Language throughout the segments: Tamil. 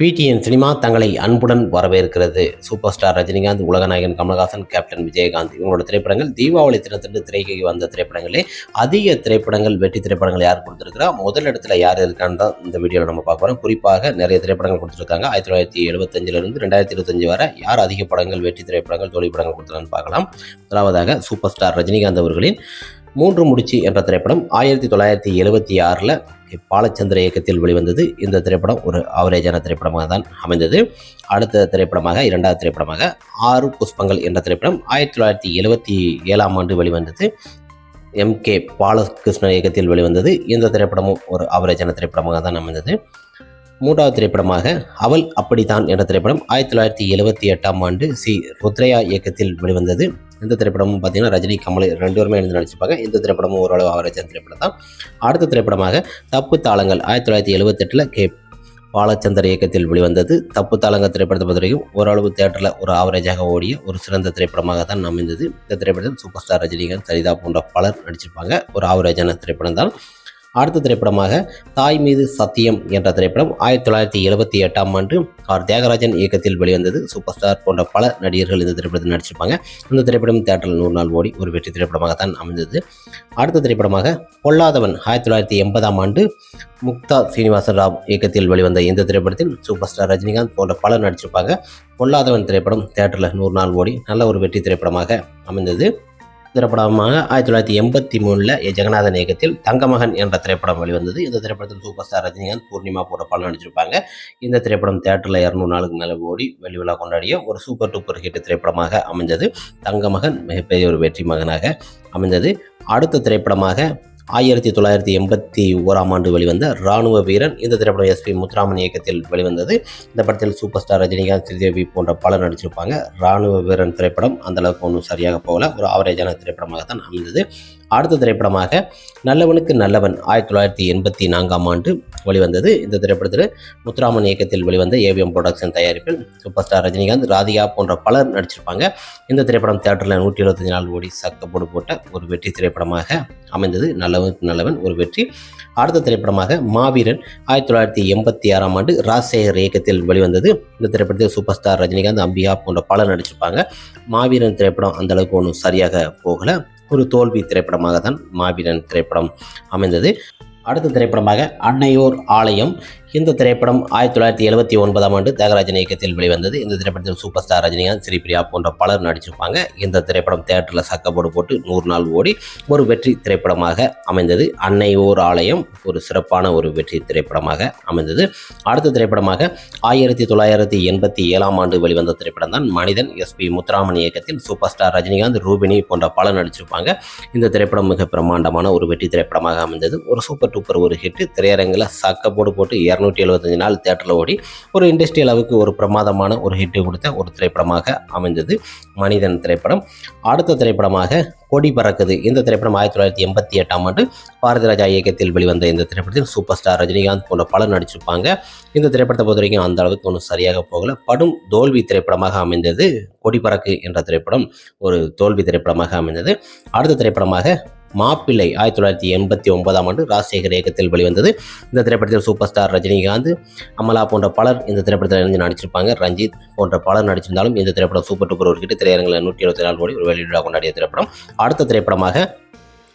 பிடிஎன் சினிமா தங்களை அன்புடன் வரவேற்கிறது. சூப்பர் ஸ்டார் ரஜினிகாந்த் உலகநாயகன் கமலஹாசன் கேப்டன் விஜயகாந்த் இவங்களோட திரைப்படங்கள் தீபாவளி தினத்தின் திரைக்கு வந்த திரைப்படங்களே அதிக திரைப்படங்கள் வெற்றி திரைப்படங்கள் யார் கொடுத்துருக்கிறா? முதல் இடத்துல யார் இருக்கான்னு தான் இந்த வீடியோவில் நம்ம பார்க்க போகிறோம் குறிப்பாக நிறைய திரைப்படங்கள் கொடுத்துருக்காங்க. ஆயிரத்தி தொள்ளாயிரத்தி எழுபத்தஞ்சிலிருந்து ரெண்டாயிரத்தி இருபத்தஞ்சு வரை யார் அதிக படங்கள் வெற்றி திரைப்படங்கள் தோல்வி படங்கள் கொடுத்துருக்கான்னு பார்க்கலாம். முதலாவதாக சூப்பர் ஸ்டார் ரஜினிகாந்த் அவர்களின் மூன்று முடிச்சு என்ற திரைப்படம் ஆயிரத்தி தொள்ளாயிரத்தி எழுபத்தி ஆறில் பாலச்சந்திர இயக்கத்தில் வெளிவந்தது. இந்த திரைப்படம் ஒரு ஆவரேஜான திரைப்படமாக தான் அமைந்தது. அடுத்த திரைப்படமாக இரண்டாவது திரைப்படமாக ஆறு புஷ்பங்கள் என்ற திரைப்படம் ஆயிரத்தி தொள்ளாயிரத்தி எழுபத்தி ஏழாம் ஆண்டு வெளிவந்தது. எம் கே பாலகிருஷ்ணன் இயக்கத்தில் வெளிவந்தது. இந்த திரைப்படமும் ஒரு ஆவரேஜான திரைப்படமாக தான் அமைந்தது. மூன்றாவது திரைப்படமாக அவள் அப்படித்தான் என்ற திரைப்படம் ஆயிரத்தி தொள்ளாயிரத்தி எழுபத்தி எட்டாம் ஆண்டு சி ருத்ரையா இயக்கத்தில் வெளிவந்தது. இந்த திரைப்படமும் பார்த்தீங்கன்னா ரஜினி கமல் ரெண்டு பேருமே எழுந்து நடிச்சிருப்பாங்க. இந்த திரைப்படமும் ஓரளவு ஆவரேஜான திரைப்படம் தான் அடுத்த திரைப்படமாக தப்பு தாளங்கள் ஆயிரத்தி தொள்ளாயிரத்தி எழுபத்தெட்டில் கே பாலச்சந்தர் இயக்கத்தில் வெளிவந்தது. தப்பு தாளங்க திரைப்படத்தை பொறுத்த வரைக்கும் ஓரளவு தேட்டரில் ஒரு ஆவரேஜாக ஓடிய ஒரு சிறந்த திரைப்படமாக தான் அமைந்தது. இந்த திரைப்படத்தில் சூப்பர் ஸ்டார் ரஜினிகாந்த் சரிதா போன்ற பலர் நடிச்சிருப்பாங்க. ஒரு ஆவரேஜான திரைப்படம் தான் அடுத்த திரைப்படமாக தாய் மீது சத்தியம் என்ற திரைப்படம் ஆயிரத்தி தொள்ளாயிரத்தி எழுபத்தி எட்டாம் ஆண்டு ஆர். தியாகராஜன் இயக்கத்தில் வெளிவந்தது. சூப்பர் ஸ்டார் போன்ற பல நடிகர்கள் இந்த திரைப்படத்தில் நடிச்சிருப்பாங்க. இந்த திரைப்படம் தேட்டரில் நூறு நாள் ஓடி ஒரு வெற்றி திரைப்படமாக தான் அமைந்தது. அடுத்த திரைப்படமாக பொல்லாதவன் ஆயிரத்தி தொள்ளாயிரத்தி எண்பதாம் ஆண்டு முக்தா சீனிவாசன் ராவ் இயக்கத்தில் வெளிவந்த இந்த திரைப்படத்தில் சூப்பர் ஸ்டார் ரஜினிகாந்த் போன்ற பலர் நடிச்சிருப்பாங்க. பொல்லாதவன் திரைப்படம் தேட்டரில் நூறு நாள் ஓடி நல்ல ஒரு வெற்றி திரைப்படமாக அமைந்தது. திரைப்படமாக ஆயிரத்தி தொள்ளாயிரத்தி எண்பத்தி மூணில் ஜெகநாதன் இயக்கத்தில் தங்கமகன் என்ற திரைப்படம் வெளிவந்தது. இந்த திரைப்படத்தில் சூப்பர் ஸ்டார் ரஜினிகாந்த் பூர்ணிமா போன்ற பலன் நடிச்சிருப்பாங்க. இந்த திரைப்படம் தேட்டரில் இரநூறு நாளுக்கு மேலே ஓடி வெளிவிழா கொண்டாடிய ஒரு சூப்பர் டூப்பர் ஹிட் திரைப்படமாக அமைந்தது. தங்கமகன் மிகப்பெரிய ஒரு வெற்றி மகனாக அமைந்தது. அடுத்த திரைப்படமாக ஆயிரத்தி தொள்ளாயிரத்தி எண்பத்தி ஓராம் ஆண்டு வெளிவந்த ராணுவ வீரன் இந்த திரைப்படம் எஸ்பி முத்துராமன் இயக்கத்தில் வெளிவந்தது. இந்த படத்தில் சூப்பர் ஸ்டார் ரஜினிகாந்த் ஸ்ரீதேவி போன்ற பலர் நடிச்சிருப்பாங்க. ராணுவ வீரன் திரைப்படம் அந்தளவுக்கு ஒன்றும் சரியாக போகல. ஒரு ஆவரேஜான திரைப்படமாக தான் அமைந்தது. அடுத்த திரைப்படமாக நல்லவனுக்கு நல்லவன் ஆயிரத்தி தொள்ளாயிரத்தி எண்பத்தி நான்காம் ஆண்டு வெளிவந்தது. இந்த திரைப்படத்தில் முத்துராமன் இயக்கத்தில் வெளிவந்த ஏவிஎம் ப்ரொடக்ஷன் தயாரிப்பில் சூப்பர் ஸ்டார் ரஜினிகாந்த் ராதிகா போன்ற பலர் நடிச்சிருப்பாங்க. இந்த திரைப்படம் தேட்டரில் நூற்றி இருபத்தஞ்சு நாள் ஓடி சக்கப்போடு போட்ட ஒரு வெற்றி திரைப்படமாக அமைந்தது. நல்லவனுக்கு நல்லவன் ஒரு வெற்றி. அடுத்த திரைப்படமாக மாவீரன் ஆயிரத்தி தொள்ளாயிரத்தி எண்பத்தி ஆறாம் ஆண்டு ராஜசேகர் இயக்கத்தில் வெளிவந்தது. இந்த திரைப்படத்தில் சூப்பர் ஸ்டார் ரஜினிகாந்த் அம்பிகா போன்ற பலர் நடிச்சிருப்பாங்க. மாவீரன் திரைப்படம் அந்தளவுக்கு ஒன்றும் சரியாக போகலை. ஒரு தோல்வி திரைப்படமாக தான் மாவீரன் திரைப்படம் அமைந்தது. அடுத்த திரைப்படமாக அன்னையோர் ஆலயம் இந்த திரைப்படம் ஆயிரத்தி தொள்ளாயிரத்தி எழுபத்தி ஒன்பதாம் ஆண்டு தியாகராஜன் இயக்கத்தில் வெளிவந்தது. இந்த திரைப்படத்தில் சூப்பர் ஸ்டார் ரஜினிகாந்த் ஸ்ரீபிரியா போன்ற பலர் நடிச்சிருப்பாங்க. இந்த திரைப்படம் தேட்டரில் சக்கப்போடு போட்டு நூறு நாள் ஓடி ஒரு வெற்றி திரைப்படமாக அமைந்தது. அன்னையோர் ஆலயம் ஒரு சிறப்பான ஒரு வெற்றி திரைப்படமாக அமைந்தது. அடுத்த திரைப்படமாக ஆயிரத்தி தொள்ளாயிரத்தி எண்பத்தி ஏழாம் ஆண்டு வெளிவந்த திரைப்படம் தான் மனிதன். எஸ்பி முத்துராமன் இயக்கத்தில் சூப்பர் ஸ்டார் ரஜினிகாந்த் ரூபினி போன்ற பலர் நடிச்சிருப்பாங்க. இந்த திரைப்படம் மிக பிரம்மாண்டமான ஒரு வெற்றி திரைப்படமாக அமைந்தது. ஒரு சூப்பர் டூப்பர் ஒரு ஹிட் திரையரங்கில் சக்கப்போடு போட்டு இரநூத்தி எழுபத்தஞ்சு நாள் தேட்டரில் ஓடி ஒரு இண்டஸ்ட்ரி அளவுக்கு ஒரு பிரமாதமான ஒரு ஹிட்டு கொடுத்த ஒரு திரைப்படமாக அமைந்தது. மனிதன் திரைப்படம். அடுத்த திரைப்படமாக கொடி பறக்குது. இந்த திரைப்படம் ஆயிரத்தி தொள்ளாயிரத்தி எண்பத்தி எட்டாம் ஆண்டு பாரதிராஜா இயக்கத்தில் வெளிவந்த இந்த திரைப்படத்தில் சூப்பர் ஸ்டார் ரஜினிகாந்த் போன்ற பலர் நடிச்சிருப்பாங்க. இந்த திரைப்படத்தை பொறுத்த வரைக்கும் அந்த அளவுக்கு ஒன்றும் சரியாக போகல. படும் தோல்வி திரைப்படமாக அமைந்தது கொடி பறக்கு என்ற திரைப்படம் ஒரு தோல்வி திரைப்படமாக அமைந்தது. அடுத்த திரைப்படமாக மாப்பிள்ளை ஆயிரத்தி தொள்ளாயிரத்தி எண்பத்தி ஒன்பதாம் ஆண்டு ராஜசேகர் இயக்கத்தில் வெளிவந்தது. இந்த திரைப்படத்தில் சூப்பர் ஸ்டார் ரஜினிகாந்த் அமலா போன்ற பலர் இந்த திரைப்படத்தில் இணைந்து நடிச்சிருப்பாங்க. ரஞ்சித் போன்ற பலர் நடிச்சிருந்தாலும் இந்த திரைப்படம் சூப்பர் டூப்பர் ஒரு கிட்ட திரையரங்கில் நூற்றி இருபத்தி நாலு கோடி ஒரு வெளியீடாக கொண்டாடிய திரைப்படம். அடுத்த திரைப்படமாக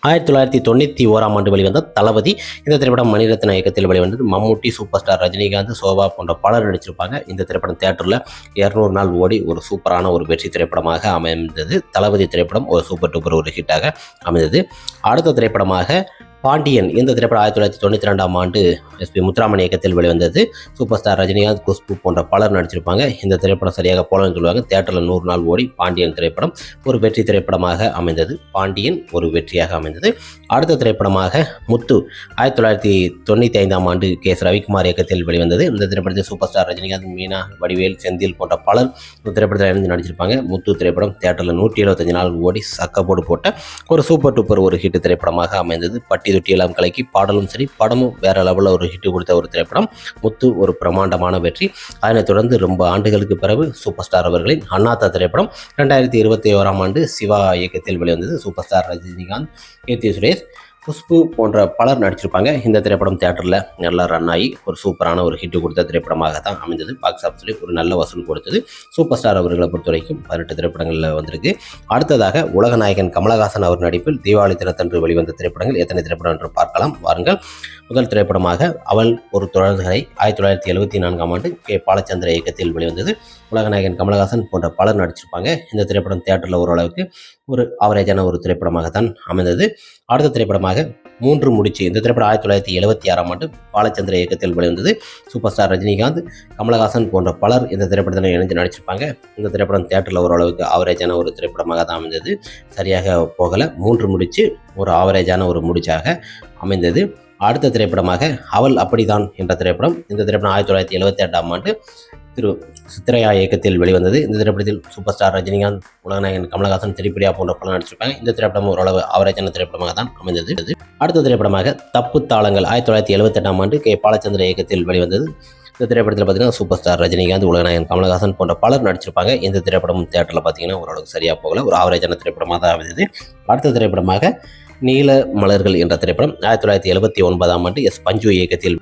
ஆயிரத்தி தொள்ளாயிரத்தி தொண்ணூற்றி ஓராம் ஆண்டு வெளிவந்த தளபதி இந்த திரைப்படம் மணிரத்ன இயக்கத்தில் வெளிவந்தது. Mammootty super star Rajinikanth sofa போன்ற பலர் நடிச்சிருப்பாங்க. இந்த திரைப்படம் தேட்டரில் இரநூறு நாள் ஓடி ஒரு சூப்பரான ஒரு வெற்றி திரைப்படமாக அமைந்தது. தளபதி திரைப்படம் ஒரு சூப்பர் டூப்பர் ஒரு ஹிட்டாக அமைந்தது. அடுத்த திரைப்படமாக பாண்டியன் இந்த திரைப்படம் ஆயிரத்தி தொள்ளாயிரத்தி தொண்ணூற்றி ரெண்டாம் ஆண்டு எஸ்பி முத்துராமன் இயக்கத்தில் வெளிவந்தது. சூப்பர் ஸ்டார் ரஜினிகாந்த் குஷ்பு போன்ற பலர் நடிச்சிருப்பாங்க. இந்த திரைப்படம் சரியாக போலன்னு சொல்லுவாங்க. தேட்டரில் நூறு நாள் ஓடி பாண்டியன் திரைப்படம் ஒரு வெற்றி திரைப்படமாக அமைந்தது. பாண்டியன் ஒரு வெற்றியாக அமைந்தது. அடுத்த திரைப்படமாக முத்து ஆயிரத்தி தொள்ளாயிரத்தி தொண்ணூற்றி ஐந்தாம் ஆண்டு கே எஸ் ரவிக்குமார் இயக்கத்தில் வெளிவந்தது. இந்த திரைப்படத்தில் சூப்பர் ஸ்டார் ரஜினிகாந்த் மீனா வடிவேல் செந்தில் போன்ற பலர் இந்த திரைப்படத்தில் இணைந்து நடிச்சிருப்பாங்க. முத்து திரைப்படம் தேட்டரில் நூற்றி எழுபத்தஞ்சு நாள் ஓடி சக்கப்போடு போட்ட ஒரு சூப்பர் டூப்பர் ஒரு ஹிட் திரைப்படமாக அமைந்தது. பட்டி தொட்டி எல்லாம் கலக்கி பாடலும் சரி படமும் வேற லெவலில் ஒரு ஹிட் கொடுத்த ஒரு திரைப்படம். முத்து ஒரு பிரமாண்டமான வெற்றி. அதனைத் தொடர்ந்து ரொம்ப ஆண்டுகளுக்கு பிறகு சூப்பர் ஸ்டார் அவர்களின் அண்ணாத்தா திரைப்படம் ரெண்டாயிரத்தி இருபத்தி ஓராம் ஆண்டு சிவா இயக்கத்தில் வெளிவந்தது. சூப்பர் ஸ்டார் ரஜினிகாந்த் கீர்த்தி சுரேஷ் குஷ்பு போன்ற பலர் நடிச்சிருப்பாங்க. இந்த திரைப்படம் தேட்டரில் நல்லா ரன் ஆகி ஒரு சூப்பரான ஒரு ஹிட் கொடுத்த திரைப்படமாக தான் அமைந்தது பாக்ஸ் ஆஃபீஸில் ஒரு நல்ல வசூல் கொடுத்தது. சூப்பர் ஸ்டார் அவர்களை பொறுத்த வரைக்கும் பதினெட்டு திரைப்படங்களில் வந்திருக்கு. அடுத்ததாக உலகநாயகன் கமலஹாசன் அவர் நடிப்பில் தீபாவளி தினத்தன்று வெளிவந்த திரைப்படங்கள் எத்தனை திரைப்படம் என்று பார்க்கலாம். வாருங்கள். முதல் திரைப்படமாக அவள் ஒரு தொடர்கதை ஆயிரத்தி தொள்ளாயிரத்தி எழுபத்தி நான்காம் ஆண்டு கே. பாலச்சந்திர இயக்கத்தில் வெளிவந்தது. உலகநாயகன் கமலஹாசன் போன்ற பலர் நடிச்சிருப்பாங்க. இந்த திரைப்படம் தேட்டரில் ஓரளவுக்கு ஒரு ஆவரேஜான ஒரு திரைப்படமாக தான் அமைந்தது. அடுத்த திரைப்படமாக மூன்று முடிச்சு இந்த திரைப்படம் ஆயிரத்தி தொள்ளாயிரத்தி எழுபத்தி ஆறாம் ஆண்டு பாலச்சந்திர இயக்கத்தில் வெளிவந்தது. சூப்பர் ஸ்டார் ரஜினிகாந்த் கமலஹாசன் போன்ற பலர் இந்த திரைப்படத்தில் இணைந்து நடிச்சிருப்பாங்க. இந்த திரைப்படம் தேட்டரில் ஓரளவுக்கு ஆவரேஜான ஒரு திரைப்படமாக தான் அமைந்தது. சரியாக போகலை. மூன்று முடிச்சு ஒரு ஆவரேஜான ஒரு முடிச்சாக அமைந்தது. அடுத்த திரைப்படமாக அவள் அப்படிதான் என்ற திரைப்படம் இந்த திரைப்படம் ஆயிரத்தி தொள்ளாயிரத்தி எழுபத்தி எட்டாம் ஆண்டு திரு சித்திரையா இயக்கத்தில் வெளிவந்தது. இந்த திரைப்படத்தில் சூப்பர் ஸ்டார் ரஜினிகாந்த் உலகநாயகன் கமலஹாசன் திரிப்பிரியா போன்ற படம் நடிச்சிருப்பாங்க இந்த திரைப்படம் ஓரளவு அவரேஜான திரைப்படமாக தான் அமைந்தது. அடுத்த திரைப்படமாக தப்பு தாளங்கள் ஆயிரத்தி தொள்ளாயிரத்தி எழுபத்தெட்டாம் ஆண்டு கே. பாலச்சந்திர இயக்கத்தில் வெளிவந்தது. இந்த திரைப்படத்தில் பார்த்தீங்கன்னா சூப்பர் ஸ்டார் ரஜினிகாந்த் உலகநாயகன் கமலஹாசன் போன்ற பலர் நடிச்சிருப்பாங்க. இந்த திரைப்படம் தேட்டரில் பார்த்தீங்கன்னா ஓரளவுக்கு சரியாக போகல. ஒரு ஆவரேஜான திரைப்படமாக தான் அமைந்தது. அடுத்த திரைப்படமாக நீல மலர்கள் என்ற திரைப்படம் ஆயிரத்தி தொள்ளாயிரத்தி எழுபத்தி ஒன்பதாம் ஆண்டு எஸ். பஞ்சு இயக்கத்தில்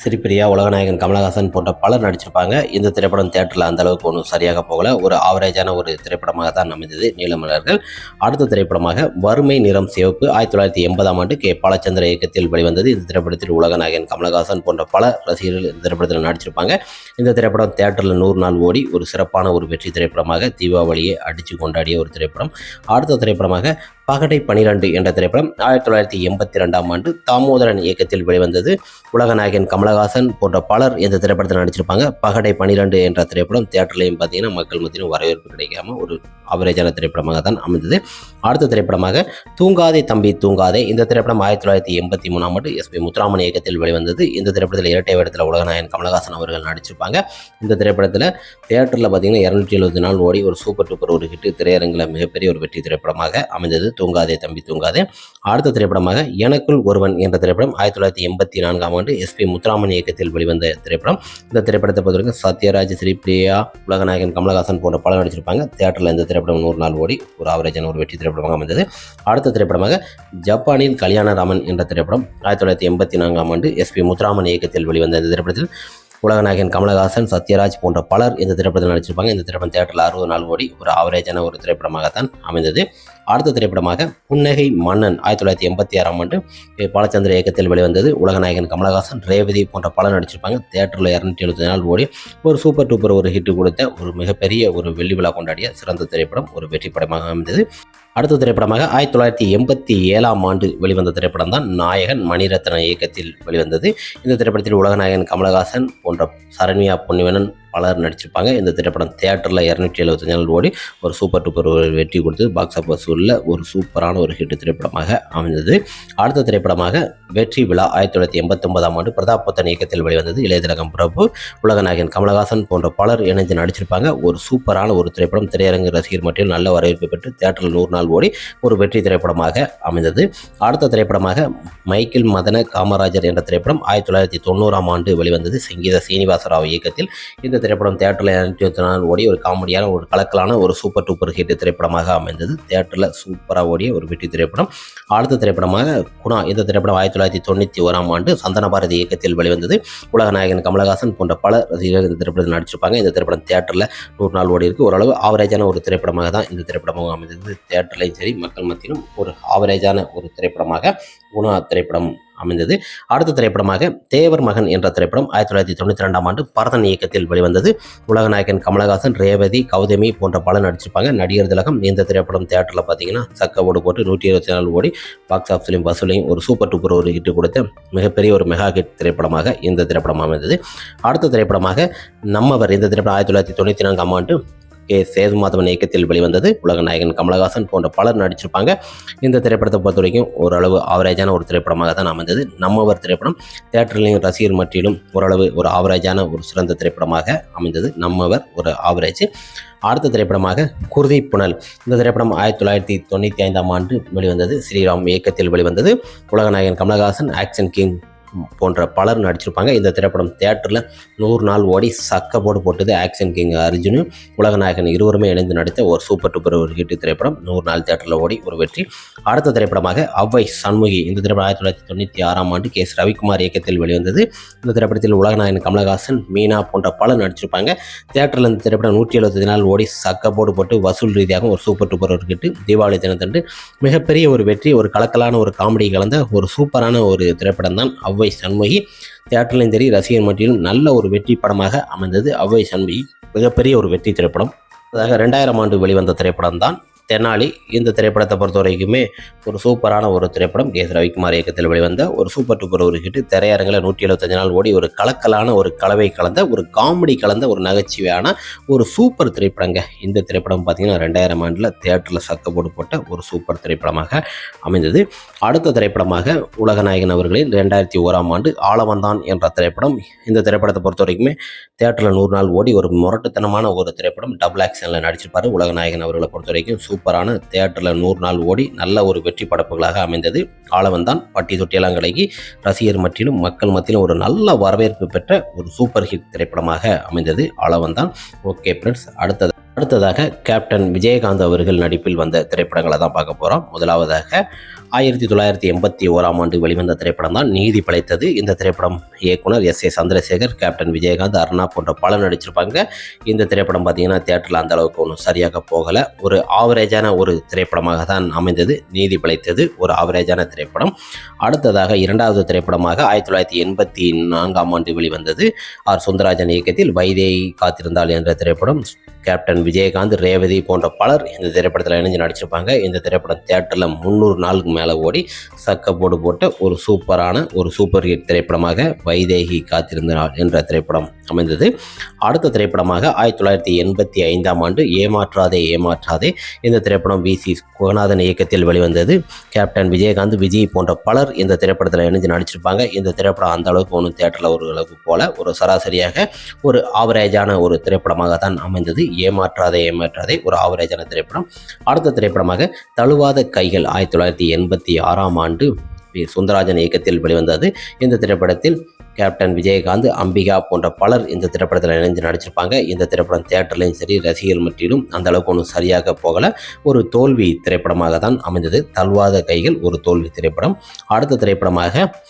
சிரிப்பிரியா உலகநாயகன் கமலஹாசன் போன்ற பலர் நடிச்சிருப்பாங்க. இந்த திரைப்படம் தேட்டரில் அந்த அளவுக்கு ஒன்றும் சரியாக போகல. ஒரு ஆவரேஜான ஒரு திரைப்படமாக தான் அமைந்தது நீலமலர்கள். அடுத்த திரைப்படமாக வறுமை நிறம் சிவப்பு ஆயிரத்தி தொள்ளாயிரத்தி எண்பதாம் ஆண்டு கே. பாலச்சந்திர இயக்கத்தில் வெளிவந்தது. இந்த திரைப்படத்தில் உலகநாயகன் கமலஹாசன் போன்ற பல ரசிகர்கள் இந்த திரைப்படத்தில் நடிச்சிருப்பாங்க. இந்த திரைப்படம் தேட்டரில் நூறு நாள் ஓடி ஒரு சிறப்பான ஒரு வெற்றி திரைப்படமாக தீபாவளியை அடித்து கொண்டாடிய ஒரு திரைப்படம். அடுத்த திரைப்படமாக பகடை பனிரெண்டு என்ற திரைப்படம் ஆயிரத்தி தொள்ளாயிரத்தி எண்பத்தி ரெண்டாம் ஆண்டு தாமோதரன் இயக்கத்தில் வெளிவந்தது. உலகநாயகன் கமல கமலஹாசன் போன்ற பலர் இந்த திரைப்படத்தில் நடிச்சிருப்பாங்க. பகடை பனிரெண்டு என்ற திரைப்படம் தியேட்டர்லையும் பார்த்தீங்கன்னா மக்கள் மத்தியிலும் வரவேற்பு கிடைக்காம ஒரு அவரேஜான திரைப்படமாக தான் அமைந்தது. அடுத்த திரைப்படமாக தூங்காதே தம்பி தூங்காதே. இந்த திரைப்படம் ஆயிரத்தி தொள்ளாயிரத்தி எண்பத்தி மூணாம் ஆண்டு எஸ் பி முத்துராமன் இயக்கத்தில் வெளிவந்தது. இந்த திரைப்படத்தில் இரட்டை வேடத்தில் உலகநாயகன் கமலஹாசன் அவர்கள் நடிச்சிருப்பாங்க. இந்த திரைப்படத்தில் தியேட்டரில் பார்த்தீங்கன்னா இரநூற்றி எழுபது நாள் ஓடி ஒரு சூப்பர் டூப்பர் ஒரு ஹிட் திரையரங்கில் மிகப்பெரிய ஒரு வெற்றி திரைப்படமாக அமைந்தது. தூங்காதே தம்பி தூங்காதே. அடுத்த திரைப்படமாக எனக்குள் ஒருவன் என்ற திரைப்படம் ஆயிரத்தி தொள்ளாயிரத்தி எண்பத்தி நான்காம் ஆண்டு எஸ்பி முத்துராமன் இயக்கத்தில் வெளிவந்த திரைப்படம். இந்த திரைப்படத்தை பொறுத்தவரைக்கும் சத்யராஜ் ஸ்ரீபிரியா உலகநாயகன் கமலஹாசன் போன்ற படம் நடிச்சிருப்பாங்க. தியேட்டரில் இந்த திரைப்படம் நூறு நாள் ஓடி ஒரு ஆவரேஜான ஒரு வெற்றி திரைப்படமாக அமைந்தது. அடுத்த திரைப்படமாக ஜப்பானில் கல்யாணராமன் என்ற திரைப்படம். ஆயிரத்தி தொள்ளாயிரத்தி எண்பத்தி நான்காம் ஆண்டு எஸ் பி முத்துராமன் இயக்கத்தில் வெளிவந்த இந்த திரைப்படத்தில் உலகநாயகன் கமலஹாசன் சத்யராஜ் போன்ற பலர் இந்த திரைப்படத்தில் நடிச்சிருப்பாங்க. இந்த திரைப்படம் தேட்டரில் அறுபது நாள் ஓடி ஒரு ஆவரேஜான ஒரு திரைப்படமாகத்தான் அமைந்தது. அடுத்த திரைப்படமாக புன்னகை மன்னன் ஆயிரத்தி தொள்ளாயிரத்தி எண்பத்தி ஆறாம் ஆண்டு பாலச்சந்திர இயக்கத்தில் வெளிவந்தது. உலகநாயகன் கமலஹாசன் ரேவதி போன்ற பலர் நடிச்சிருப்பாங்க. தேட்டரில் இரநூத்தி எழுபத்தி நாள் ஓடி ஒரு சூப்பர் டூப்பர் ஒரு ஹிட் கொடுத்த ஒரு மிகப்பெரிய ஒரு வெள்ளி விழா கொண்டாடிய சிறந்த திரைப்படம் ஒரு வெற்றி படமாக அமைந்தது. அடுத்த திரைப்படமாக ஆயிரத்தி தொள்ளாயிரத்தி எண்பத்தி ஏழாம் ஆண்டு வெளிவந்த திரைப்படம் தான் நாயகன் மணிரத்ன இயக்கத்தில் வெளிவந்தது. இந்த திரைப்படத்தில் உலகநாயகன் கமலஹாசன் போன்ற சரண்யா பொன்னிவனன் பலர் நடிச்சிருப்பாங்க. இந்த திரைப்படம் தியேட்டரில் இரநூற்றி எழுபத்தஞ்சு நாள் ஓடி ஒரு சூப்பர் டூப்பர் வெற்றி கொடுத்து பாக்ஸ் ஆஃபீஸ் உள்ள ஒரு சூப்பரான ஒரு ஹிட் திரைப்படமாக அமைந்தது. அடுத்த திரைப்படமாக வெற்றி விழா ஆயிரத்தி தொள்ளாயிரத்தி எண்பத்தொன்பதாம் ஆண்டு பிரதாப் பத்தன் இயக்கத்தில் வெளிவந்தது. இளையதிலகம் பிரபு உலகநாயகன் கமலஹாசன் போன்ற பலர் இணைந்து நடிச்சிருப்பாங்க. ஒரு சூப்பரான ஒரு திரைப்படம் திரையரங்கு ரசிகர் மட்டில் நல்ல வரவேற்பு பெற்று தியேட்டரில் நூறு நாள் ஓடி ஒரு வெற்றி திரைப்படமாக அமைந்தது. அடுத்த திரைப்படமாக மைக்கேல் மதன காமராஜர் என்ற திரைப்படம் ஆயிரத்தி தொள்ளாயிரத்தி தொண்ணூறாம் ஆண்டு வெளிவந்தது. சங்கீத சீனிவாசராவ் இயக்கத்தில் இந்த திரைப்படம் தேட்டரில் இரநூத்தி இருபத்தி நாள் ஓடி ஒரு காமெடியான ஒரு கலக்கலான ஒரு சூப்பர் டூப்பர் ஹிட் திரைப்படமாக அமைந்தது. தேட்டரில் சூப்பராக ஓடிய ஒரு வெற்றி திரைப்படம். அடுத்த திரைப்படமாக குணா இந்த திரைப்படம் ஆயிரத்தி தொள்ளாயிரத்தி தொண்ணூற்றி ஓராம் ஆண்டு சந்தன பாரதி இயக்கத்தில் வெளிவந்தது. உலகநாயகன் கமலஹாசன் போன்ற பல ரசிகர்கள் இந்த திரைப்படத்தில் நடிச்சிருப்பாங்க. இந்த திரைப்படம் தேட்டரில் நூறு நாள் ஓடி இருக்கு. ஓரளவு ஆவரேஜான ஒரு திரைப்படமாக தான் இந்த திரைப்படமாக அமைந்தது. தேட்டர்லையும் சரி மக்கள் மத்தியிலும் ஒரு ஆவரேஜான ஒரு திரைப்படமாக குணா திரைப்படம் அமைந்தது. அடுத்த திரைப்படமாக தேவர் மகன் என்ற திரைப்படம் ஆயிரத்தி தொள்ளாயிரத்தி தொண்ணூற்றி ரெண்டாம் ஆண்டு பரதன் இயக்கத்தில் வெளிவந்தது. உலகநாயகன் கமலஹாசன் ரேவதி கௌதமி போன்ற பல நடிச்சிருப்பாங்க. நடிகர் திலகம் இந்த திரைப்படம் தேட்டரில் பார்த்தீங்கன்னா சக்க ஓடு போட்டு நூற்றி இருபத்தி நாலு ஓடி பாக்ஸ் ஆஃபீஸ்லையும் வசூலையும் ஒரு சூப்பர் டூப்பர் ஒரு ஹிட் கொடுத்த மிகப்பெரிய ஒரு மெகா ஹிட் திரைப்படமாக இந்த திரைப்படம் அமைந்தது. அடுத்த திரைப்படமாக நம்மவர் இந்த திரைப்படம் ஆயிரத்தி தொள்ளாயிரத்தி தொண்ணூற்றி நான்காம் ஆண்டு கே சேதுமாதவன் இயக்கத்தில் வெளிவந்தது உலக நாயகன் கமலஹாசன் போன்ற பலர் நடிச்சிருப்பாங்க. இந்த திரைப்படத்தை பொறுத்த வரைக்கும் ஓரளவு ஆவரேஜான ஒரு திரைப்படமாக தான் அமைந்தது. நம்மவர் திரைப்படம் தேட்டர்லையும் ரசிகர் மட்டிலும் ஓரளவு ஒரு ஆவரேஜான ஒரு சிறந்த திரைப்படமாக அமைந்தது. நம்மவர் ஒரு ஆவரேஜ். அடுத்த திரைப்படமாக குருதி புனல். இந்த திரைப்படம் ஆயிரத்தி தொள்ளாயிரத்தி தொண்ணூற்றி ஐந்தாம் ஆண்டு வெளிவந்தது. ஸ்ரீராம் இயக்கத்தில் வெளிவந்தது. உலகநாயகன் கமலஹாசன் ஆக்ஷன் கிங் போன்ற பலர் நடிச்சிருப்பாங்க. இந்த திரைப்படம் தியேட்டரில் நூறு நாள் ஓடி சக்க போடு போட்டது ஆக்ஷன் கிங் அர்ஜுனு. உலகநாயகன் இருவருமே இணைந்து நடித்த ஒரு சூப்பர் டூப்பர் ஒரு ஹிட் திரைப்படம். நூறு நாள் தியேட்டரில் ஓடி ஒரு வெற்றி. அடுத்த திரைப்படமாக அவ்வை சண்முகி. இந்த திரைப்படம் ஆயிரத்தி தொள்ளாயிரத்தி தொண்ணூற்றி ஆறாம் ஆண்டு கே எஸ் ரவிக்குமார் இயக்கத்தில் வெளிவந்தது. இந்த திரைப்படத்தில் உலகநாயகன் கமலஹாசன் மீனா போன்ற பலர் நடிச்சிருப்பாங்க. தியேட்டரில் இந்த திரைப்படம் நூற்றி எழுபத்தி நாள் ஓடி சக்க போடு போட்டு வசூல் ரீதியாக ஒரு சூப்பர் டூப்பர் ஒரு ஹிட் தீபாவளி தினத்தன்று மிகப்பெரிய ஒரு வெற்றி ஒரு கலக்கலான ஒரு காமெடி கலந்த ஒரு சூப்பரான ஒரு திரைப்படம் தான் அவ்வை சண்முகி. தியேட்டர்லையும் சரி ரசிகர் மட்டிலும் நல்ல ஒரு வெற்றி படமாக அமைந்தது அவ்வை சண்முகி. மிகப்பெரிய ஒரு வெற்றி திரைப்படம். அதாக ரெண்டாயிரம் ஆண்டு வெளிவந்த திரைப்படம் தான் தெனாலி இந்த திரைப்படத்தை பொறுத்த வரைக்குமே ஒரு சூப்பரான ஒரு திரைப்படம். கேஸ் ரவிக்குமார் இயக்கத்தில் வெளிவந்த ஒரு சூப்பர் டூப்பர் ஒரு ஹிட் திரையரங்கில் நூற்றி எழுபத்தஞ்சு நாள் ஓடி ஒரு கலக்கலான ஒரு கலவை கலந்த ஒரு காமெடி கலந்த ஒரு நகைச்சுவையான ஒரு சூப்பர் திரைப்படங்க. இந்த திரைப்படம் பார்த்தீங்கன்னா ரெண்டாயிரம் ஆண்டில் தேட்டரில் சக்கப்போடு போட்ட ஒரு சூப்பர் திரைப்படமாக அமைந்தது. அடுத்த திரைப்படமாக உலகநாயகன் அவர்களின் ரெண்டாயிரத்தி ஓராம் ஆண்டு ஆளவந்தான் என்ற திரைப்படம். இந்த திரைப்படத்தை பொறுத்த வரைக்குமே தேட்டரில் நூறு நாள் ஓடி ஒரு முரட்டுத்தனமான ஒரு திரைப்படம். டபுள் ஆக்ஷனில் நடிச்சிருப்பார் உலகநாயகன் அவர்களை பொறுத்த வரைக்கும் சூப்பர் சூப்பரான தியேட்டரில் நூறு நாள் ஓடி நல்ல ஒரு வெற்றி படைப்புகளாக அமைந்தது. ஆளவந்தான் பட்டி தொட்டியெல்லாம் கலகி ரசிகர் மத்தியிலும் மக்கள் மத்தியிலும் ஒரு நல்ல வரவேற்பு பெற்ற ஒரு சூப்பர் ஹிட் திரைப்படமாக அமைந்தது. ஆளவந்தான் ஓகே ஃப்ரெண்ட்ஸ் அடுத்தது அடுத்ததாக கேப்டன் விஜயகாந்த் அவர்கள் நடிப்பில் வந்த திரைப்படங்களை தான் பார்க்க போகிறோம் முதலாவதாக ஆயிரத்தி தொள்ளாயிரத்தி எண்பத்தி ஓராம் ஆண்டு வெளிவந்த திரைப்படம் தான் நீதி படைத்தது. இந்த திரைப்படம் இயக்குனர் S A Chandrasekhar captain Vijayakanth Aruna போன்ற பலர் நடிச்சிருப்பாங்க. இந்த திரைப்படம் பார்த்தீங்கன்னா தேட்டரில் அந்த அளவுக்கு ஒன்றும் சரியாக போகலை. ஒரு ஆவரேஜான ஒரு திரைப்படமாக தான் அமைந்தது நீதி படைத்தது ஒரு ஆவரேஜான திரைப்படம். அடுத்ததாக இரண்டாவது திரைப்படமாக ஆயிரத்தி தொள்ளாயிரத்தி எண்பத்தி நான்காம் ஆண்டு வெளிவந்தது. ஆர். சுந்தரராஜன் இயக்கத்தில் வைதேகி காத்திருந்தாள் என்ற திரைப்படம் கேப்டன் விஜயகாந்த் ரேவதி போன்ற பலர் இந்த திரைப்படத்தில் இணைஞ்சு நடிச்சிருப்பாங்க. இந்த திரைப்படம் தியேட்டரில் முந்நூறு நாளுக்கு மேலே ஓடி சக்க போடு போட்ட ஒரு சூப்பரான ஒரு சூப்பர் ஹிட் திரைப்படமாக வைதேகி காத்திருந்தாள் என்ற திரைப்படம் அமைந்தது. அடுத்த திரைப்படமாக ஆயிரத்தி தொள்ளாயிரத்தி எண்பத்தி ஐந்தாம் ஆண்டு ஏமாற்றாதே ஏமாற்றாதே இந்த திரைப்படம் வி. சி. குகநாதன் இயக்கத்தில் வெளிவந்தது. கேப்டன் விஜயகாந்த் விஜய் போன்ற பலர் இந்த திரைப்படத்தில் இணைஞ்சு நடிச்சிருப்பாங்க. இந்த திரைப்படம் அந்த அளவுக்கு ஒன்றும் தேட்டரில் ஒரு அளவுக்கு போல ஒரு சராசரியாக ஒரு ஆவரேஜான ஒரு திரைப்படமாக தான் அமைந்தது. ஏமாற்றாதே ஏமாற்றாதே ஒரு ஆவரேஜான திரைப்படம். அடுத்த திரைப்படமாக தழுவாத கைகள் ஆயிரத்தி தொள்ளாயிரத்தி எண்பத்தி ஆறாம் ஆண்டு பி. சுந்தரராஜன் இயக்கத்தில் வெளிவந்தது. இந்த திரைப்படத்தில் கேப்டன் விஜயகாந்த் அம்பிகா போன்ற பலர் இந்த திரைப்படத்தில் இணைந்து நடிச்சிருப்பாங்க. இந்த திரைப்படம் தியேட்டர்லையும் சரி ரசிகர் மட்டிலும் அந்த அளவுக்கு ஒன்றும் சரியாக போகல. ஒரு தோல்வி திரைப்படமாக தான் அமைந்தது. தல்வாத கைகள் ஒரு தோல்வி திரைப்படம். அடுத்த திரைப்படமாக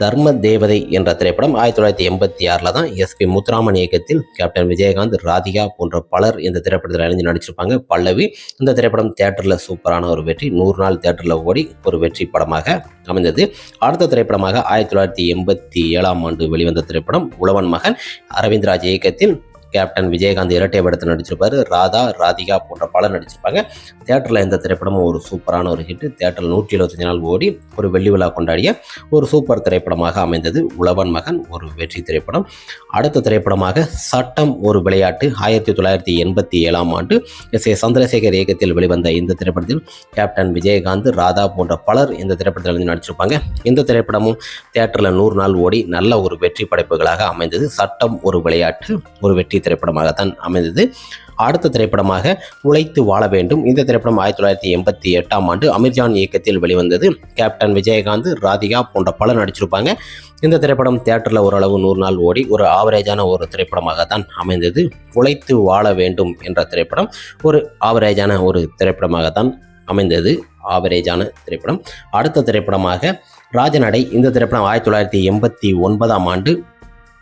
தர்ம தேவதை என்ற திரைப்படம் ஆயிரத்தி தொள்ளாயிரத்தி எண்பத்தி ஆறில் தான் எஸ்பி முத்துராமன் இயக்கத்தில் கேப்டன் விஜயகாந்த் ராதிகா போன்ற பலர் இந்த திரைப்படத்தில் அணிந்து நடிச்சிருப்பாங்க. பல்லவி இந்த திரைப்படம் தேட்டரில் சூப்பரான ஒரு வெற்றி. நூறு நாள் தியேட்டரில் ஓடி ஒரு வெற்றி படமாக அமைந்தது. அடுத்த திரைப்படமாக ஆயிரத்தி தொள்ளாயிரத்தி எண்பத்தி ஏழாம் ஆண்டு வெளிவந்த திரைப்படம் உழவன் மகன் அரவிந்த்ராஜ் இயக்கத்தில் கேப்டன் விஜயகாந்த் இரட்டை படத்தில் நடிச்சிருப்பாரு. ராதா ராதிகா போன்ற பலர் நடிச்சிருப்பாங்க. தியேட்டரில் இந்த திரைப்படமும் ஒரு சூப்பரான ஒரு ஹிட் தியேட்டரில் நூற்றி எழுபத்தஞ்சு நாள் ஓடி ஒரு வெள்ளி விழா கொண்டாடிய ஒரு சூப்பர் திரைப்படமாக அமைந்தது உழவன் மகன் ஒரு வெற்றி திரைப்படம். அடுத்த திரைப்படமாக சட்டம் ஒரு விளையாட்டு ஆயிரத்தி தொள்ளாயிரத்தி எண்பத்தி ஏழாம் ஆண்டு எஸ். ஏ. சந்திரசேகர் இயக்கத்தில் வெளிவந்த இந்த திரைப்படத்தில் கேப்டன் விஜயகாந்த் ராதா போன்ற பலர் இந்த திரைப்படத்தில் வந்து நடிச்சிருப்பாங்க. இந்த திரைப்படமும் தியேட்டரில் நூறு நாள் ஓடி நல்ல ஒரு வெற்றி படைப்புகளாக அமைந்தது. சட்டம் ஒரு விளையாட்டு ஒரு வெற்றி திரைப்படமாகத்தான் அமைந்தது. அடுத்த திரைப்படமாக உழைத்து வாழ வேண்டும். இந்த திரைப்படம் ஆயிரத்தி தொள்ளாயிரத்தி எண்பத்தி எட்டாம் ஆண்டு அமீர்ஜான் இயக்கத்தில் வெளிவந்தது. கேப்டன் விஜயகாந்த் ராதிகா போன்ற பலர் நடிச்சிருப்பாங்க. இந்த திரைப்படம் தியேட்டரில் ஓரளவு நூறு நாள் ஓடி ஒரு ஆவரேஜான ஒரு திரைப்படமாகத்தான் அமைந்தது. உழைத்து வாழ வேண்டும் என்ற திரைப்படம் ஒரு ஆவரேஜான ஒரு திரைப்படமாகத்தான் அமைந்தது. ஆவரேஜான திரைப்படம். அடுத்த திரைப்படமாக ராஜநடை. இந்த திரைப்படம் ஆயிரத்தி தொள்ளாயிரத்தி எண்பத்தி ஒன்பதாம் ஆண்டு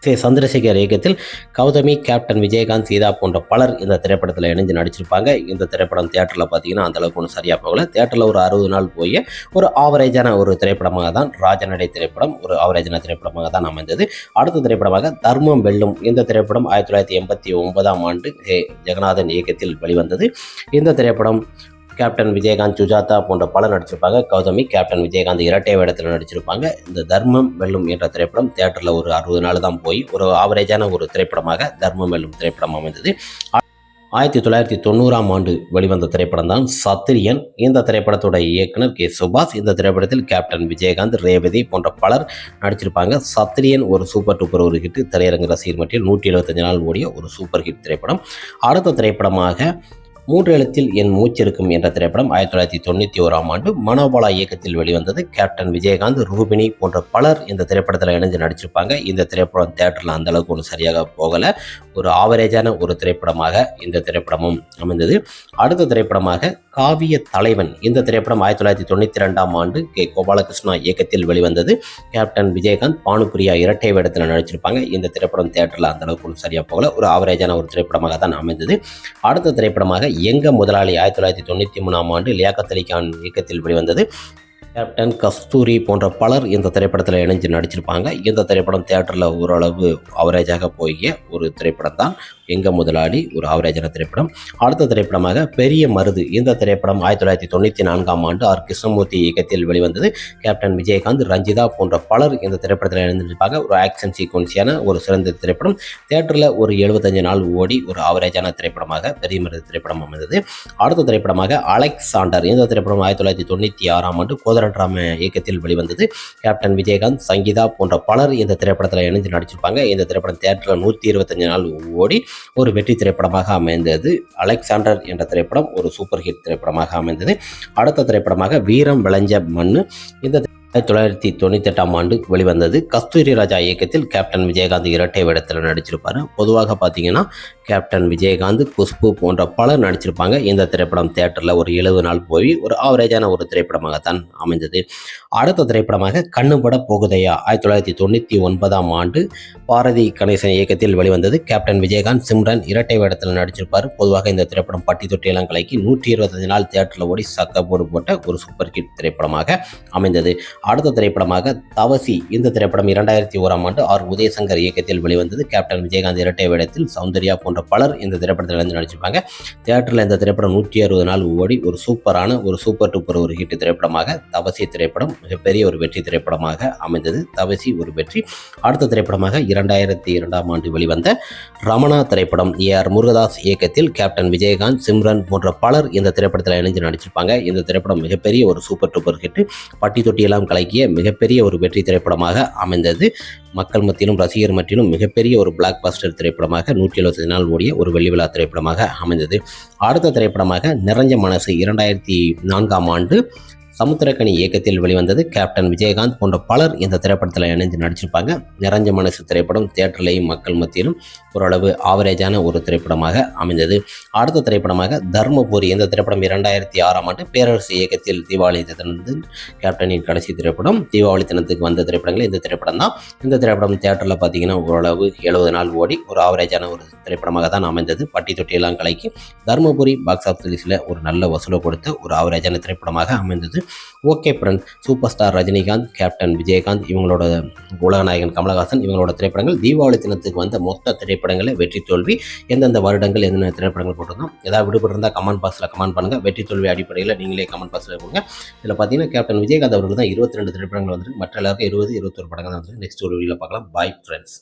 சே சந்திரசேகர் இயக்கத்தில் கௌதமி கேப்டன் விஜயகாந்த் சீதா போன்ற பலர் இந்த திரைப்படத்தில் இணைஞ்சு நடிச்சிருப்பாங்க. இந்த திரைப்படம் தியேட்டரில் பார்த்தீங்கன்னா அந்த அளவுக்கு ஒன்றும் சரியாக போகல. தியேட்டரில் ஒரு அறுபது நாள் போய் ஒரு ஆவரேஜான ஒரு திரைப்படமாக தான் ராஜநடை திரைப்படம் ஒரு ஆவரேஜான திரைப்படமாக தான் அமைந்தது. அடுத்த திரைப்படமாக தர்மம் வெல்லும் இந்த திரைப்படம் ஆயிரத்தி தொள்ளாயிரத்தி எண்பத்தி ஒன்பதாம் ஆண்டு ஜெகநாதன் இயக்கத்தில் வெளிவந்தது. இந்த திரைப்படம் கேப்டன் விஜயகாந்த் சுஜாதா போன்ற பலர் நடிச்சிருப்பாங்க. கௌதமி கேப்டன் விஜயகாந்த் இரட்டை வேடத்தில் நடிச்சிருப்பாங்க. இந்த தர்மம் வெல்லும் என்ற திரைப்படம் தியேட்டரில் ஒரு அறுபது நாள் தான் போய் ஒரு ஆவரேஜான ஒரு திரைப்படமாக தர்மம் வெல்லும் திரைப்படம் அமைந்தது. ஆயிரத்தி தொள்ளாயிரத்தி தொண்ணூறாம் ஆண்டு வெளிவந்த திரைப்படம் தான் சத்திரியன். இந்த திரைப்படத்தோட இயக்குனர் கே. சுபாஷ். இந்த திரைப்படத்தில் கேப்டன் விஜயகாந்த் ரேவதி போன்ற பலர் நடிச்சிருப்பாங்க. சத்திரியன் ஒரு சூப்பர் டூப்பர் ஒரு ஹிட் திரையரங்கு ரசிகர் மட்டில் நூற்றி எழுபத்தஞ்சு நாள் ஓடிய ஒரு சூப்பர் ஹிட் திரைப்படம். அடுத்த திரைப்படமாக மூன்று எழுத்தில் என் மூச்சிருக்கும் என்ற திரைப்படம் ஆயிரத்தி தொள்ளாயிரத்தி தொண்ணூற்றி ஓராம் ஆண்டு மனோபாலா இயக்கத்தில் வெளிவந்தது. கேப்டன் விஜயகாந்த் ரூபினி போன்ற பலர் இந்த திரைப்படத்தில் இணைஞ்சு நடிச்சிருப்பாங்க. இந்த திரைப்படம் தேட்டரில் அந்த அளவுக்கு ஒன்றும் சரியாக போகலை. ஒரு ஆவரேஜான ஒரு திரைப்படமாக இந்த திரைப்படமும் அமைந்தது. அடுத்த திரைப்படமாக காவிய தலைவன் இந்த திரைப்படம் ஆயிரத்தி தொள்ளாயிரத்தி தொண்ணூற்றி ரெண்டாம் ஆண்டு கே. கோபாலகிருஷ்ணா இயக்கத்தில் வெளிவந்தது. கேப்டன் விஜயகாந்த் பானுபிரியா இரட்டை வேடத்தில் நடிச்சிருப்பாங்க. இந்த திரைப்படம் தேட்டரில் அந்த அளவுக்கு ஒன்றும் சரியாக போகல. ஒரு ஆவரேஜான ஒரு திரைப்படமாக தான் அமைந்தது. அடுத்த திரைப்படமாக எங்க முதலாளி ஆயிரத்தி தொள்ளாயிரத்தி தொண்ணூற்றி மூணாம் ஆண்டு லியாக்கத் அலி கான் இயக்கத்தில் வெளிவந்தது. கேப்டன் கஸ்தூரி போன்ற பலர் இந்த திரைப்படத்தில் இணைஞ்சு நடிச்சிருப்பாங்க. இந்த திரைப்படம் தேட்டரில் ஓரளவு அவரேஜாக போய் ஒரு திரைப்படம் தான். எங்க முதலாளி ஒரு அவரேஜான திரைப்படம். அடுத்த திரைப்படமாக பெரிய மருது. இந்த திரைப்படம் ஆயிரத்தி தொள்ளாயிரத்தி தொண்ணூற்றி நான்காம் ஆண்டு ஆர். கிருஷ்ணமூர்த்தி இயக்கத்தில் வெளிவந்தது. கேப்டன் விஜயகாந்த் ரஞ்சிதா போன்ற பலர் இந்த திரைப்படத்தில் இணைந்திருப்பாங்க. ஒரு ஆக்ஷன் சீக்வன்ஸியான ஒரு சிறந்த திரைப்படம். தேட்டரில் ஒரு எழுபத்தஞ்சு நாள் ஓடி ஒரு அவரேஜான திரைப்படமாக பெரிய மருது திரைப்படம் அமைந்தது. அடுத்த திரைப்படமாக அலெக்சாண்டர். இந்த திரைப்படம் ஆயிரத்தி தொள்ளாயிரத்தி தொண்ணூற்றி ஆறாம் ஆண்டு கோதரட்ராம இயக்கத்தில் வெளிவந்தது. கேப்டன் விஜயகாந்த் சங்கீதா போன்ற பலர் இந்த திரைப்படத்தில் இணைந்து நடிச்சிருப்பாங்க. இந்த திரைப்படம் தேட்டரில் நூற்றி இருபத்தஞ்சு நாள் ஓடி ஒரு வெற்றி திரைப்படமாக அமைந்தது. அலெக்சாண்டர் என்ற திரைப்படம் ஒரு சூப்பர் ஹிட் திரைப்படமாக அமைந்தது. அடுத்த திரைப்படமாக வீரம் விளைஞ்ச மண்ணு இந்த ஆயிரத்தி தொள்ளாயிரத்தி தொண்ணூத்தெட்டாம் ஆண்டு வெளிவந்தது. கஸ்தூரி ராஜா இயக்கத்தில் கேப்டன் விஜயகாந்த் இரட்டை வேடத்தில் நடிச்சிருப்பாரு. பொதுவாக பார்த்தீங்கன்னா கேப்டன் விஜயகாந்த் குஷ்பு போன்ற பலர் நடிச்சிருப்பாங்க. இந்த திரைப்படம் தேட்டரில் ஒரு எழுபது நாள் போய் ஒரு ஆவரேஜான ஒரு திரைப்படமாகத்தான் அமைந்தது. அடுத்த திரைப்படமாக கண்ணுபட போகுதையா? ஆயிரத்தி தொள்ளாயிரத்தி தொண்ணூற்றி ஒன்பதாம் ஆண்டு பாரதி கணேசன் இயக்கத்தில் வெளிவந்தது. கேப்டன் விஜயகாந்த் சிம்ரன் இரட்டை வேடத்தில் நடிச்சிருப்பார். பொதுவாக இந்த திரைப்படம் பட்டி தொட்டி இளங்கலைக்கு நூற்றி இருபத்தஞ்சு நாள் தேட்டரில் ஓடி சக்க போடு போட்ட ஒரு சூப்பர் ஹிட் திரைப்படமாக அமைந்தது. அடுத்த திரைப்படமாக தவசி இந்த திரைப்படம் இரண்டாயிரத்தி ஓராம் ஆண்டு ஆர் உதயசங்கர் இயக்கத்தில் வெளிவந்தது. கேப்டன் விஜயகாந்த் இரட்டை வேடத்தில் சௌந்தர்யா போன்ற பலர் இந்த திரைப்படத்தில் இருந்து நடிச்சிருப்பாங்க. தியேட்டரில் இந்த திரைப்படம் நூற்றி அறுபது நாள் ஓடி ஒரு சூப்பரான ஒரு சூப்பர் டூப்பர் ஒரு ஹிட் திரைப்படமாக தவசி திரைப்படம் மிகப்பெரிய ஒரு வெற்றி திரைப்படமாக அமைந்தது. தவசி ஒரு வெற்றி. அடுத்த திரைப்படமாக இரண்டாயிரத்தி இரண்டாம் ஆண்டு வெளிவந்த ரமணா திரைப்படம் ஏ ஆர் முருகதாஸ் இயக்கத்தில் கேப்டன் விஜயகாந்த் சிம்ரன் போன்ற பலர் இந்த திரைப்படத்தில் இணைஞ்சு நடிச்சிருப்பாங்க. இந்த திரைப்படம் மிகப்பெரிய ஒரு சூப்பர் டூப்பர் ஹிட் பட்டி தொட்டியெல்லாம் கலக்கிய மிகப்பெரிய ஒரு வெற்றி திரைப்படமாக அமைந்தது. மக்கள் மத்தியிலும் ரசிகர் மத்தியிலும் மிகப்பெரிய ஒரு பிளாக் பாஸ்டர் திரைப்படமாக நூற்றி எழுபத்தி நாள் கூடிய ஒரு வெள்ளி விழா திரைப்படமாக அமைந்தது. அடுத்த திரைப்படமாக நிறைஞ்ச மனசு இரண்டாயிரத்தி நான்காம் ஆண்டு சமுத்திரக்கனி இயக்கத்தில் வெளிவந்தது கேப்டன் விஜயகாந்த் போன்ற பலர் இந்த திரைப்படத்தில் இணைஞ்சு நடிச்சிருப்பாங்க. நிறைஞ்ச மனசு திரைப்படம் தேட்டர்லேயும் மக்கள் மத்தியிலும் ஓரளவு ஆவரேஜான ஒரு திரைப்படமாக அமைந்தது. அடுத்த திரைப்படமாக தர்மபுரி. இந்த திரைப்படம் இரண்டாயிரத்தி ஆறாம் ஆண்டு பேரரசு இயக்கத்தில் தீபாவளி தினத்து கேப்டனின் கடைசி திரைப்படம். தீபாவளி தினத்துக்கு வந்த திரைப்படங்கள் இந்த திரைப்படம் தான். இந்த திரைப்படம் தேட்டரில் பார்த்தீங்கன்னா ஓரளவு எழுபது நாள் ஓடி ஒரு ஆவரேஜான ஒரு திரைப்படமாக தான் அமைந்தது. பட்டி தொட்டியெல்லாம் கலைக்கு தர்மபுரி பாக்ஸ் ஆஃபீஸில் ஒரு நல்ல வசூலை கொடுத்த ஒரு ஆவரேஜான திரைப்படமாக அமைந்தது. Okay friend super star Rajinikanth captain Vijayakanth இவங்களோட உலகநாயகன் கமலஹாசன் இவங்களோட திரைப்படங்கள் தீபாவளி தினத்துக்கு வந்த மொத்த திரைப்படங்களை வெற்றி தோல்வி. எந்தெந்த வருடங்கள் எந்தெந்த திரைப்படங்கள் போட்டிருந்தோம் ஏதாவது விடுபட்டிருந்தால் கமெண்ட் பாக்ஸில் கமெண்ட் பண்ணுங்கள் வெற்றி தோல்வி அடிப்படையில் நீங்களே கமெண்ட் பாக்ஸில் கொடுங்க இதில் பார்த்தீங்கன்னா கேப்டன் விஜயகாந்த் அவர்கள் தான் இருபத்தி ரெண்டு திரைப்படங்கள் வந்துருக்கு. மற்ற எல்லாருக்கும் இருபது இருபத்தொரு படங்கள் தான் வந்து நெக்ஸ்ட் ஒரு வீடியோவில் பார்க்கலாம். Bye friends